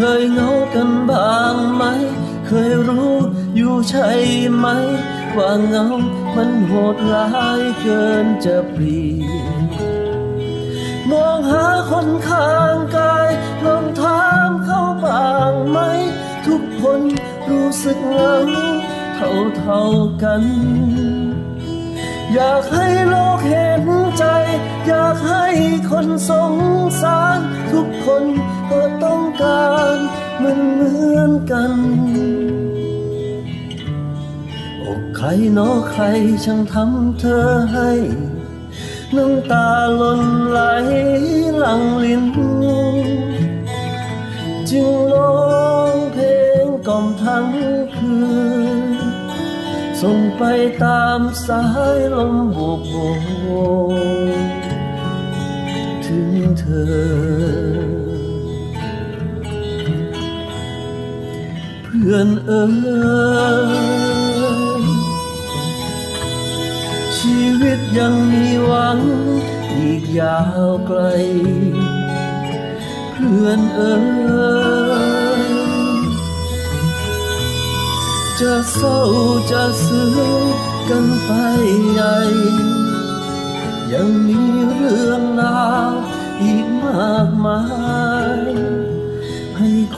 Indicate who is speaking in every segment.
Speaker 1: เคยเหงากันบ้างไหม เคยรู้อยู่ใช่ไหม ว่าเหงามันโหดร้ายเกินจะเปลี่ยนมองหาคนข้างกายลองถามเขาบ้างไหม ทุกคนรู้สึกเหงาเท่าเท่ากัน อยากให้โลกเห็นใจ อยากให้คนสงสาร ทุกคนก็ต้องการ มือนเหมือนกันอกใครนอใครช่างทำเธอให้ น้ำตาล่นไหลหลังลิ้น จึงร้องเพลงกล่อมทั้งคืน ส่งไปตามสายลมโบกโบกถึงเธอ พื่อนเอ๋ยชีวิตยังมีหวังอีกยาวไกล เพื่อนเอ๋ยจะเศร้าจะซึ้งกันไปใหญ่ ยังมีเรื่องราวอีกมากมาย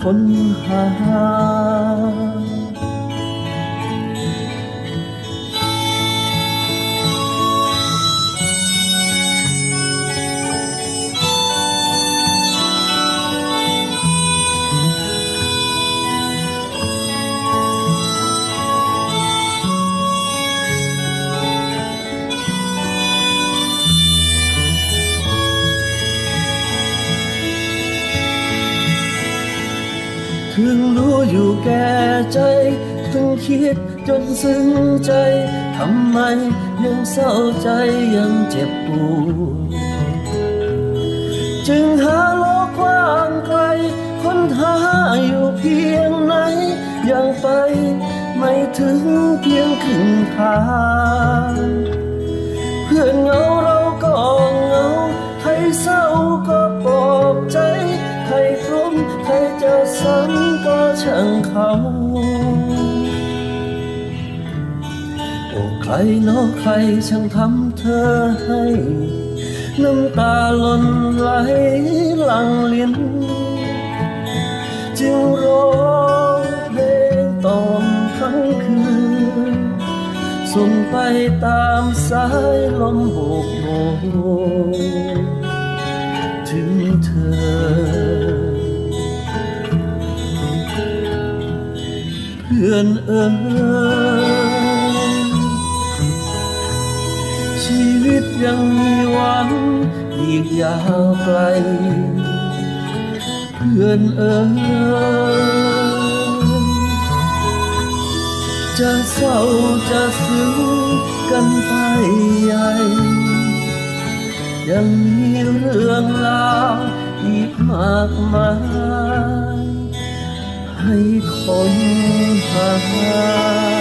Speaker 1: คนหา ถึงรู้อยู่แก่ใจถึงคิดจนซึ้งใจทำไมยังเศร้าใจยังเจ็บปวดจึงหาโลกกว้างไกลค้นหาอยู่เพียงไหนยังไปไม่ถึงเพียงครึ่งทางเพื่อนเหงา โอ้ใครเนอใครช่างทำเธอให้ น้ำตาหล่นไหลหลังลิ้นจึงร้องเพลงตอมทั้งคืนส่งไปตามสายลมโบกโบกถึงเธอ พื่อนเอ๋ยชีวิตยังมีหวังอีกยาวไกล เพื่อนเอ๋ยจะเศร้าจะซึ้งกันไปใหญ่ ยังมีเรื่องราวอีกมากมาย ให้คนหา